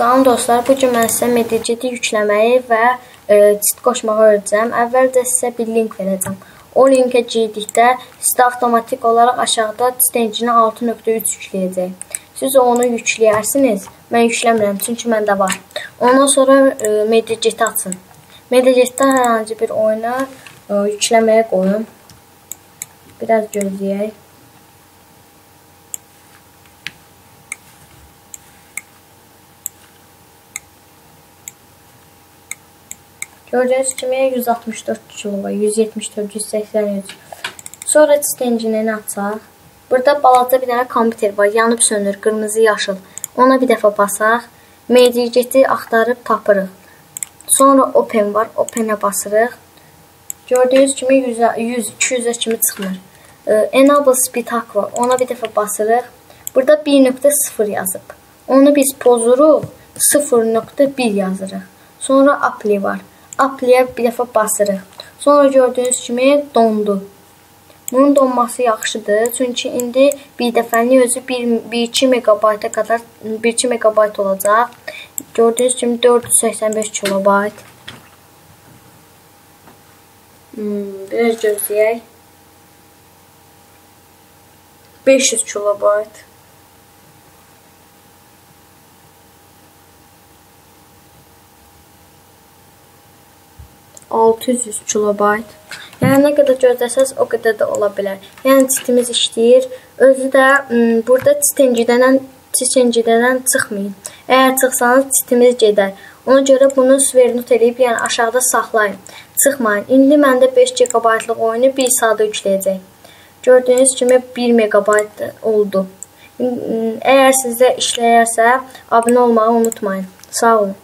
Salam dostlar, bu gün mən sizə MediaJet yükləməyi və e, çit qoşmağı öyrədəcəm. Əvvəlcə sizə bir link verəcəm. O linkə girdikdə sizdə avtomatik olaraq aşağıda çit engine 6.3 yükləyəcək. Siz onu yükləyərsiniz. Mən yükləmirəm, çünki məndə var. Ondan sonra e, MediaJet açın. MediaJetdə hər hansı bir oyunu e, yükləməyə qoyun. Biraz gözləyək. Gördüğünüz kimi 164 kilo var, 174, 183. Sonra test enginini açaq. Burada balaca bir dənə kompüter var, yanıb sönür, qırmızı, yaşıl. Ona bir dəfə basaq. MediaJet-i axtarıb tapırıq. Sonra Open var, Open-ə basırıq. Gördüyünüz kimi 100, 100 200-ə kimi çıxmır. Enable Speed Hack var, ona bir dəfə basırıq. Burada 1.0 yazıb. Onu biz pozuruq, 0.1 yazırıq. Sonra Apply var. Apply-yə bir dəfə basırıq. Sonra gördüyünüz kimi dondu. Bunun donması yaxşıdır, çünki indi bir dəfəlik özü 1-2 megabayta qədər 1-2 megabayt olacaq. Gördüyünüz kimi 485 kilobayt. Hmm, biraz gözləyək. 500 kilobayt. 600 kilobayt. Yəni nə qədər gözləsəz o qədər də ola bilər. Yəni çitimiz işləyir. Özü də burada çitencidən çitencidən çıxmayın. Əgər çıxsanız çitimiz gedər. Ona görə bunu svernut eləyib, yəni aşağıda saxlayın. Çıxmayın. İndi məndə 5 GB-lıq oyunu 1 saata yükləyəcək. Gördüyünüz kimi 1 megabayt oldu. Əgər sizdə işləyərsə, abunə olmağı unutmayın. Sağ olun.